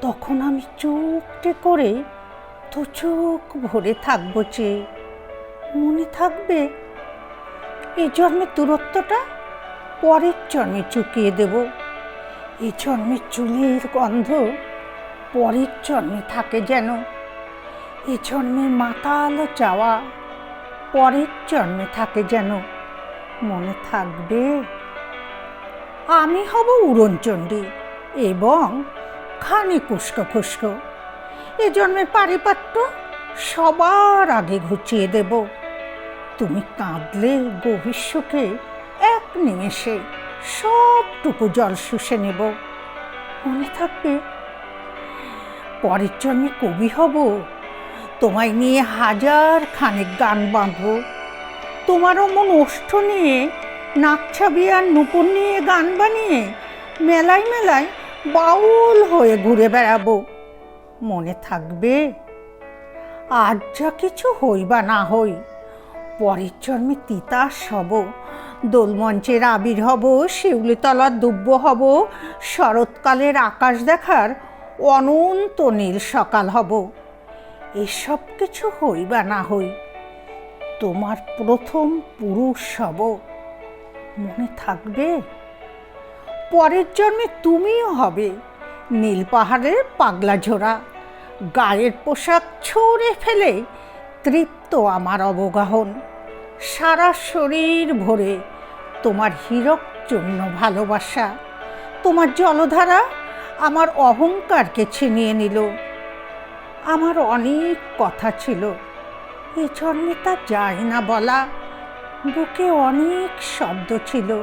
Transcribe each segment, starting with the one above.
তখন আমি চুপটে করে তো চোখ ভরে থাকব চেয়ে মনে থাকবে এই জন্মের দূরত্বটা পরের জন্মে চুকিয়ে দেব। এই জন্মের চুলের গন্ধ পরের জন্মে থাকে যেন। এ জন্মের মাতাল চাওয়া পরের জন্মে থাকে যেন। মনে থাকবে, আমি হব উড়নচণ্ডী এবং খানি কুস্কো ফুস্কো এ জন্মের পারিপাট্য সবার আগে ঘুচিয়ে দেব। তুমি কাঁদলে সুখে এক নিমেষে সবটুকু জল শুষে নেব। মনে থাকবে, পরের জন্মে কবি হব, তোমায় নিয়ে হাজার খানেক গান বাঁধব। তোমারও মন ওষ্ঠ নিয়ে নাকছাবি আর নুপুর নিয়ে গান বানিয়ে, মেলায় মেলায় বাউল হয়ে ঘুরে বেড়াবো। মনে থাকবে, আর যা কিছু হই বা না হই, পরের জন্মে তিতাস হব দোলমঞ্চের আবির হব, শিউলিতলার দুব্য হব, শরৎকালের আকাশ দেখার অনন্ত নীল সকাল হব। এসব কিছু হই বা না হই, তোমার প্রথম পুরুষ হব। মনে থাকবে? পরের জন্মে তুমিও হবে। নীল পাহাড়ের পাগলা ঝোড়া। গায়ের পোশাক ছড়ে ফেলে তৃপ্ত আমার অবগাহন। সারা শরীর ভরে তোমার হীরক জন্য ভালোবাসা। তোমার জলধারা আমার অহংকারকে ছিনিয়ে নিল। আমার অনেক কথা ছিল। এ জন্মে তা যায় না বলা। বুকে অনেক শব্দ ছিল।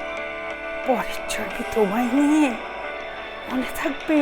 পরের জন্মে তোমায় নিয়ে মনে থাকবে?